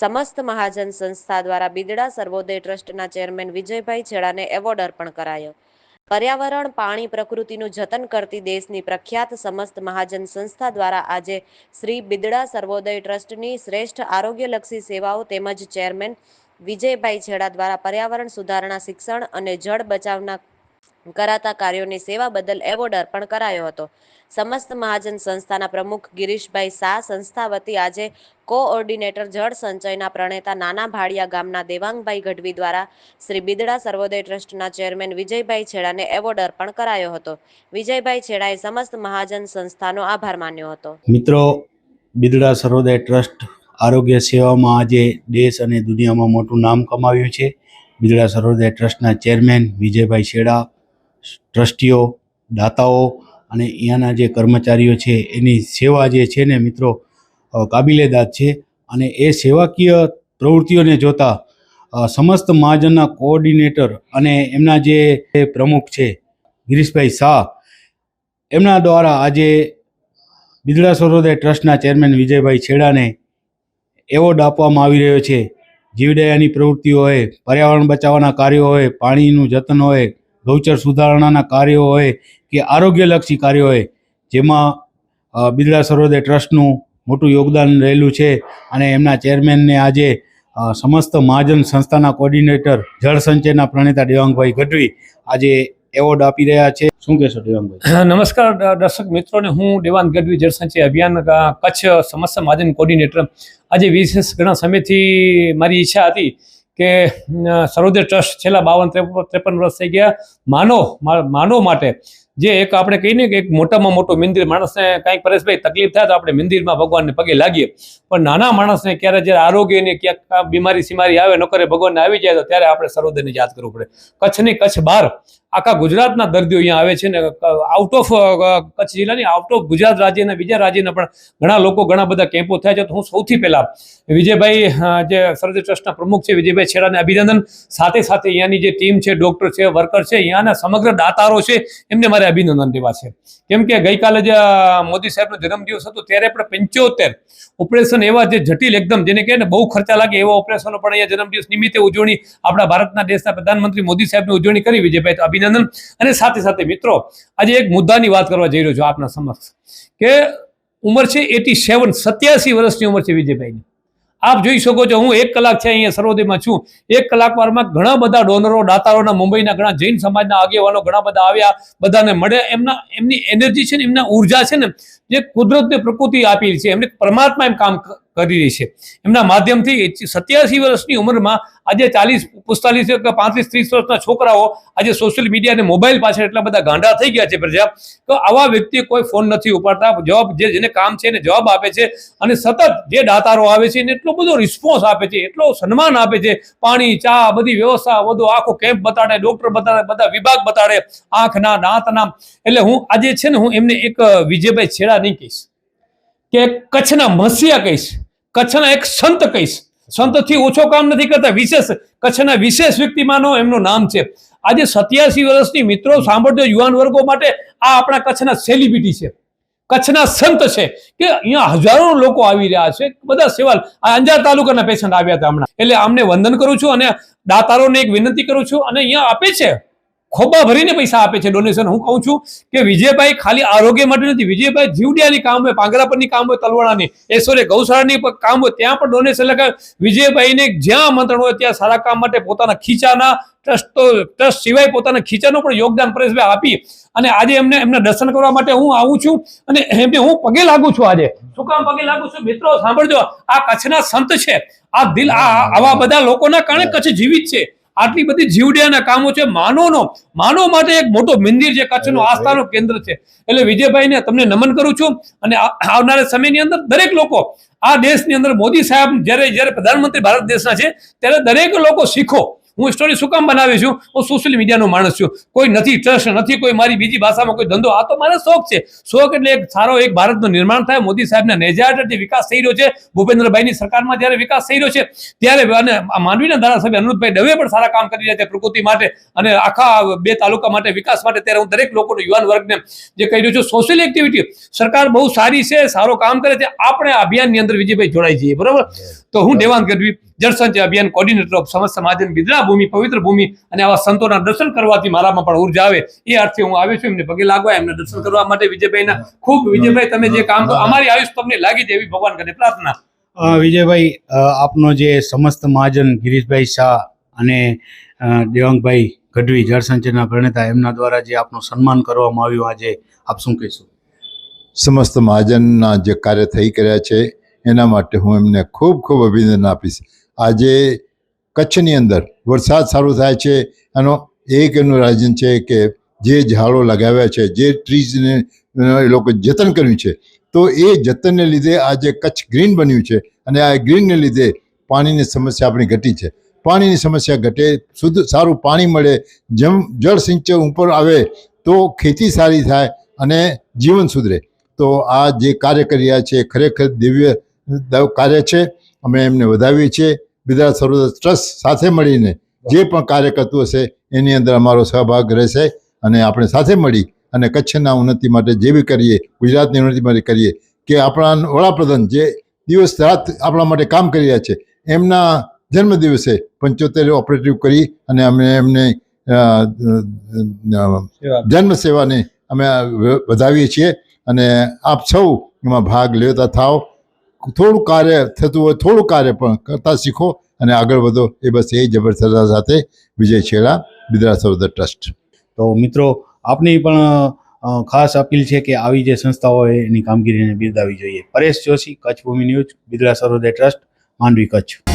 સમસ્ત મહાજન સંસ્થા દ્વારા બિદડા સર્વોદય ટ્રસ્ટના ચેરમેન વિજયભાઈ છેડાને એવોર્ડ અર્પણ કરાયો. પર્યાવરણ, પાણી, પ્રકૃતિનું જતન કરતી દેશની પ્રખ્યાત સમસ્ત મહાજન સંસ્થા દ્વારા આજે શ્રી બિદડા સર્વોદય ટ્રસ્ટની શ્રેષ્ઠ આરોગ્યલક્ષી સેવાઓ તેમજ ચેરમેન વિજયભાઈ છેડા દ્વારા પર્યાવરણ સુધારણા, શિક્ષણ અને જળ બચાવના કરાતા કાર્યોની સેવા બદલ એવોર્ડ અર્પણ કરાયો હતો. સમસ્ત મહાજન સંસ્થાના પ્રમુખ ગિરીશભાઈ શાહ, સંસ્થા વતી આજે કોઓર્ડિનેટર જળ સંચયના પ્રણેતા નાના ભાડિયા ગામના દેવાંગભાઈ ગઢવી દ્વારા શ્રી બિદડા સર્વોદય ટ્રસ્ટના ચેરમેન વિજયભાઈ છેડાને એવોર્ડ અર્પણ કરાયો હતો. વિજયભાઈ છેડાએ સમસ્ત મહાજન સંસ્થાનો આભાર માન્યો હતો. મિત્રો, બિદડા સર્વોદય ટ્રસ્ટ આરોગ્ય સેવામાં આજે દેશ અને દુનિયામાં મોટું નામ કમાવ્યું છે. બિદડા સર્વોદય ટ્રસ્ટના ચેરમેન વિજયભાઈ શેડા ટ્રસ્ટીઓ, દાતાઓ અને અહીંયાના જે કર્મચારીઓ છે, એની સેવા જે છે ને મિત્રો કાબિલેદાદ છે અને એ સેવાકીય પ્રવૃત્તિઓને જોતા સમસ્ત મહાજનના કોઓર્ડિનેટર અને એમના જે પ્રમુખ છે, ગિરીશભાઈ શાહ, એમના દ્વારા આજે બિદડા સરોદય ટ્રસ્ટના ચેરમેન વિજયભાઈ છેડાને એવોર્ડ આપવામાં આવી રહ્યો છે. જીવદયાની પ્રવૃત્તિઓ હોય, પર્યાવરણ બચાવવાના કાર્યો હોય, પાણીનું જતન હોય ગૌચર સુધારણાના કાર્યો હોય કે આરોગ્યલક્ષી કાર્યો હોય, જેમાં બિરલા સરોદય ટ્રસ્ટનું મોટું યોગદાન રહેલું છે અને એમના ચેરમેનને આજે સમસ્ત મહાજન સંસ્થાના કોર્ડિનેટર જળ સંચયના પ્રણેતા દેવાંગભાઈ ગઢવી આજે એવોર્ડ આપી રહ્યા છે. શું કહેશો દેવાંગભાઈ? નમસ્કાર દર્શક મિત્રોને. હું દેવાંગ ગઢવી જળસંચય અભિયાન કચ્છ સમસ્ત મહાજન કોર્ડિનેટર આજે વિશેષ ઘણા સમયથી મારી ઈચ્છા હતી કે સર્વોદય ટ્રસ્ટ છેલ્લા બાવન ત્રેપન વર્ષ થઈ ગયા. માનવ માનવ માટે જે એક આપણે કહીને કે એક મોટામાં મોટું મંદિર, માણસને કાંઈક પરેશભાઈ તકલીફ થાય તો આપણે મંદિરમાં ભગવાનને પગે લાગીએ. પણ નાના માણસને ક્યારે જ્યારે આરોગ્યની ક્યાંક બીમારી સીમારી આવે, નોકરે ભગવાનને આવી જાય તો ત્યારે આપણે સર્વોદયને યાદ કરવું પડે. કચ્છની કચ્છ બહાર આખા ગુજરાતના દર્દીઓ અહીંયા આવે છે ને આઉટ ઓફ કચ્છ જિલ્લાની આઉટ ઓફ ગુજરાત રાજ્યના બીજા રાજ્યના પણ ઘણા લોકો ઘણા બધા કેમ્પો થયા છે. તો હું સૌથી પહેલા વિજયભાઈ જે સર્વોદય ટ્રસ્ટના પ્રમુખ છે, વિજયભાઈ છેડાને અભિનંદન. સાથે સાથે અહીંયાની જે ટીમ છે ડૉક્ટર છે વર્કર છે, અહીંયાના સમગ્ર દાતારો છે, એમને મારે અભિનંદન દેવા છે. કેમ કે ગઈકાલે જે મોદી સાહેબનો જન્મદિવસ હતો, ત્યારે પણ પંચોતેર ઓપરેશન એવા જે જટિલ એકદમ, જેને કહે ને બહુ ખર્ચા લાગે એવા ઓપરેશનો પણ અહીંયા જન્મદિવસ નિમિત્તે ઉજવણી આપણા ભારતના દેશના પ્રધાનમંત્રી મોદી સાહેબની ઉજવણી કરી. વિજયભાઈ, તો અભિનંદન. અને સાથે સાથે મિત્રો, આજે એક મુદ્દાની વાત કરવા જઈ રહ્યો છું આપના સમક્ષ, કે ઉંમર છે એટી સેવન, સત્યાસી વર્ષની ઉંમર છે વિજયભાઈની. આપ જોઈ શકો છો, હું એક કલાક છે અહીંયા સર્વોદયમાં છું. એક કલાક વારમાં ઘણા બધા ડોનરો, દાતારોના, મુંબઈના ઘણા જૈન સમાજના આગેવાનો ઘણા બધા આવ્યા, બધાને મળે એમના, એમની એનર્જી છે ને, એમના ઊર્જા છે ને જે કુદરતને પ્રકૃતિ આપી છે, એમને પરમાત્મા એમ કામ કરી રહી છે. એમના માધ્યમથી સત્યાસી વર્ષની ઉંમરમાં આજે ચાલીસ, પિસ્તાલીસ કે પાંત્રીસ, ત્રીસ વર્ષના છોકરાઓ આજે સોશિયલ મીડિયા અને મોબાઈલ પાછળ એટલા બધા ગાંડા થઈ ગયા છે પ્રજા તો આવા વ્યક્તિ કોઈ ફોન નથી ઉપાડતા. જવાબ જે, જેને કામ છે એને જવાબ આપે છે અને સતત જે દાતારો આવે છે એને એટલો બધો રિસ્પોન્સ આપે છે, એટલો સન્માન આપે છે. પાણી, ચા, બધી વ્યવસ્થા, બધો આખો કેમ્પ બતાડે ડોક્ટર બતાડે, બધા વિભાગ બતાડે, આંખના, દાંતના. એટલે હું આજે છે ને હું એમને એક વિજયભાઈ છેડા નહીં કહીશ. કે કચ્છના મસિયા કહીશ, કચ્છના એક સંત કહીશ. સંતથી ઓછો કામ નથી કરતા, વિશેષ કચ્છના વિશેષ વ્યક્તિમાંનો એમનું નામ છે. આજે સત્યાસી વર્ષની મિત્રો સાંભળજો યુવાન વર્ગો માટે, આ આપણા કચ્છના સેલિબ્રિટી છે. કચ્છના સંત છે કે અહીંયા હજારો લોકો આવી રહ્યા છે. બધા સેવાલ આ અંજાર તાલુકાના પેશન્ટ આવ્યા હતા હમણાં. એટલે આમને વંદન કરું છું અને દાતારોને એક વિનંતી કરું છું અને અહીંયા આપે છે. ખોબા ભરીને પૈસા આપે છે ડોનેશન હું કહું છું કે વિજયભાઈ ખાલી આરોગ્ય માટે નથી. વિજયભાઈ જીવડિયાની કામ હોય, પાંગરાપરની કામ હોય તલવાડાની સોરે ગૌશાળાની કામ હોય, ત્યાં પણ ડોનેશન લગાવે. વિજયભાઈને જ્યાં આમંત્રણ હોય ત્યાં સારા કામ માટે પોતાના ખીચાના ટ્રસ્ટ તો ટ્રસ્ટ સિવાય પોતાના ખીચાનું પણ યોગદાન પરેશભાઈ આપી. અને આજે એમને એમને દર્શન કરવા માટે હું આવું છું અને એમને હું પગે લાગુ છું આજે. શું કામ પગે લાગુ છું? મિત્રો, સાંભળજો. આ કચ્છના સંત છે. આ દિલ આ આવા બધા લોકોના કારણે કચ્છ જીવિત છે. આટલી બધી જીવડિયાના કામો છે. માનવનો માનવ માટે એક મોટો મંદિર છે કચ્છનું આસ્થાનું કેન્દ્ર છે. એટલે વિજયભાઈને તમને નમન કરું છું અને આવનારા સમયની અંદર દરેક લોકો આ દેશની અંદર મોદી સાહેબ જ્યારે જ્યારે પ્રધાનમંત્રી ભારત દેશના છે ત્યારે દરેક લોકો શીખો. હું સ્ટોરી શું કામ બનાવી છું? હું સોશિયલ મીડિયાનો માણસ છું. કોઈ નથી ટ્રસ્ટ નથી કોઈ મારી બીજી ભાષામાં કોઈ ધંધો. આ તો મારો શોખ છે. શોખ એટલે એક સારો એક ભારતનું નિર્માણ થાય. મોદી સાહેબના નેજાટ જે વિકાસ થઈ રહ્યો છે. ભૂપેન્દ્રભાઈની સરકારમાં જ્યારે વિકાસ થઈ રહ્યો છે ત્યારે અને માંડવીના ધારાસભ્ય અનુપભાઈ દવે પણ સારા કામ કરી રહ્યા છે પ્રકૃતિ માટે અને આખા બે તાલુકા માટે વિકાસ માટે. ત્યારે હું દરેક લોકોનો યુવાન વર્ગને જે કહી રહ્યો છું સોશિયલ એક્ટિવિટી સરકાર બહુ સારી છે સારો કામ કરે છે. આપણે અભિયાનની અંદર વિજયભાઈ જોડાઈ જઈએ. બરાબર? તો હું દેવાંગ ગઢવી જળસંચય અભિયાન કોર્ડિનેટર ઓફ સમસ્ત મહાજન બિદડા ભૂમિ પવિત્ર ભૂમિ અને આવા સંતોના દર્શન કરવાથી મારામાં પણ ઊર્જા આવે. એ અર્થે હું આવ્યો છું એમને પગે લાગવા એમને દર્શન કરવા માટે વિજયભાઈના ખૂબ વિજયભાઈ તમે જે કામ કરો અમારી આયુષ તમને લાગી જાય એવી ભગવાન કરે. પ્રાર્થના. વિજયભાઈ આપનો જે સમસ્ત મહાજન ગિરીશભાઈ શાહ અને દેવાંગભાઈ ગઢવી જળસંચયના પ્રણેતા એમના દ્વારા જે આપનું સન્માન કરવામાં આવ્યું આજે આપ શું કહીશું? સમસ્ત મહાજનના જે કાર્ય થઈ કર્યા છે એના માટે હું એમને ખૂબ ખૂબ અભિનંદન આપીશ. આજે કચ્છની અંદર વરસાદ સારો થાય છે. એનો એક એનું રાજન છે કે જે ઝાડો લગાવ્યા છે, જે ટ્રીઝને એ લોકો જતન કર્યું છે. તો એ જતનને લીધે આજે કચ્છ ગ્રીન બન્યું છે અને આ ગ્રીનને લીધે પાણીની સમસ્યા આપણી ઘટી છે. પાણીની સમસ્યા ઘટે, શુદ્ધ, સારું પાણી મળે, જેમ, જળ સિંચન ઉપર આવે તો ખેતી સારી થાય અને જીવન સુધરે. તો આ જે કાર્ય કરી રહ્યા છે ખરેખર દિવ્ય કાર્ય છે. અમે એમને વધાવીએ છીએ. બિદરા સર્વોદય ટ્રસ્ટ સાથે મળીને જે પણ કાર્ય કરતું હશે એની અંદર અમારો સહભાગ રહેશે અને આપણે સાથે મળી અને કચ્છના ઉન્નતિ માટે જે બી કરીએ ગુજરાતની ઉન્નતિ માટે કરીએ કે આપણા વડાપ્રધાન જે દિવસ રાત આપણા માટે કામ કરી રહ્યા છે એમના જન્મદિવસે પંચોતેર ઓપરેટિવ કરી અને અમે એમને જન્મ સેવાને અમે વધાવીએ છીએ અને આપ સૌ એમાં ભાગ લેતા થાઓ. થોડું કાર્ય થતું હોય, થોડું કાર્ય પણ કરતા શીખો અને આગળ વધો. એ બસ એ જબરદસ્ત સાથે વિજય છેડા બિદરા સરોદર ટ્રસ્ટ. તો મિત્રો, આપની પણ ખાસ અપીલ છે કે આવી જે સંસ્થાઓ એની કામગીરીને બિરદાવી જોઈએ. Paresh Joshi, Kutch Bhumi news Bidada Sarodaya trust, Mandvi Kutch.